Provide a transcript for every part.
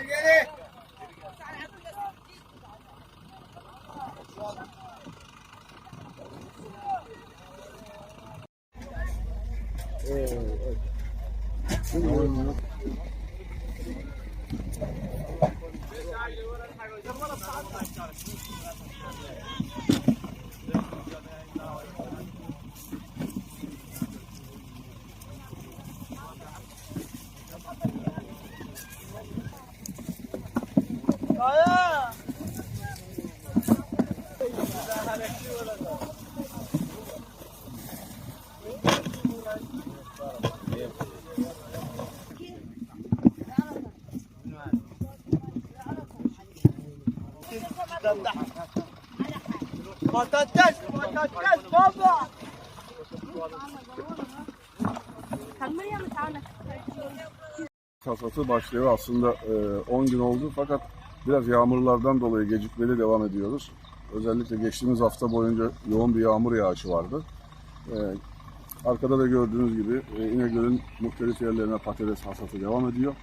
兄弟，咱俩这个技术高，好啊！一、二、三、四、五、六、七、八、九、十。加油！加油！加油！加油！加油！加油！Patates, patates baba. Hasatı başlıyor aslında e, 10 gün oldu fakat biraz yağmurlardan dolayı gecikmeli devam ediyoruz. Özellikle geçtiğimiz hafta boyunca yoğun bir yağmur yağışı vardı. E, arkada da gördüğünüz gibi e, İnegöl'ün muhtelif yerlerine patates hasatı devam ediyor.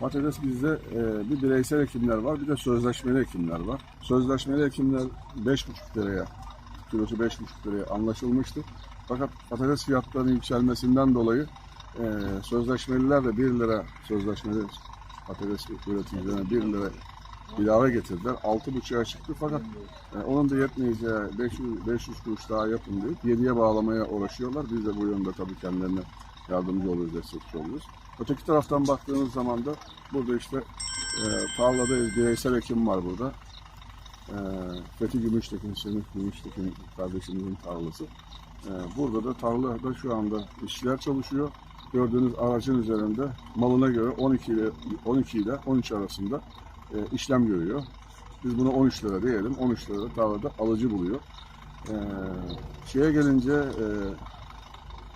Patates bizde e, bir bireysel ekimler var bir de sözleşmeli ekimler var. Sözleşmeli ekimler 5,5 liraya, kilosu 5,5 liraya anlaşılmıştı. Fakat patates fiyatlarının yükselmesinden dolayı ee, sözleşmeliler de 1 lira sözleşmeli patates üreticilerine 1 lira ilave getirdiler. 6,5'a çıktı fakat e, onun da yetmeyeceği 500, 500 kuruş daha yapın deyip 7'ye bağlamaya uğraşıyorlar. Biz de bu yönde tabii kendilerine yardımcı oluyoruz, destekçi oluyoruz. Öteki taraftan baktığınız zaman da burada işte e, tarlada bireysel ekim var burada. E, Fethi Gümüştekin, Semih Gümüştekin kardeşimizin tarlası. E, burada da tarlada şu anda işçiler çalışıyor gördüğünüz aracın üzerinde malına göre 12 ile 12 ile 13 arasında e, işlem görüyor. Biz buna 13 lira diyelim. 13 lira tarlada alıcı buluyor. E, şeye gelince e,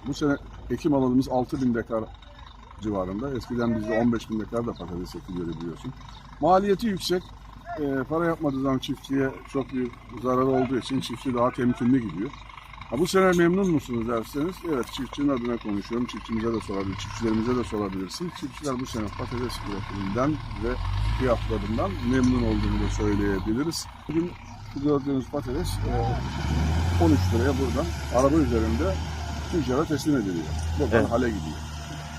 bu sene ekim alanımız 6000 dekar civarında. Eskiden bizde 15 bin dekar da patates ekiliyordu biliyorsun. Maliyeti yüksek. E, para yapmadığı zaman çiftçiye çok büyük zararı olduğu için çiftçi daha temkinli gidiyor. Ha, bu sene memnun musunuz derseniz, evet çiftçinin adına konuşuyorum. Çiftçimize de sorabilir, çiftçilerimize de sorabilirsin. Çiftçiler bu sene patates üretiminden ve fiyatlarından memnun olduğunu da söyleyebiliriz. Bugün gördüğünüz patates e, 13 liraya buradan araba üzerinde tüccara teslim ediliyor. Buradan Evet. hale gidiyor.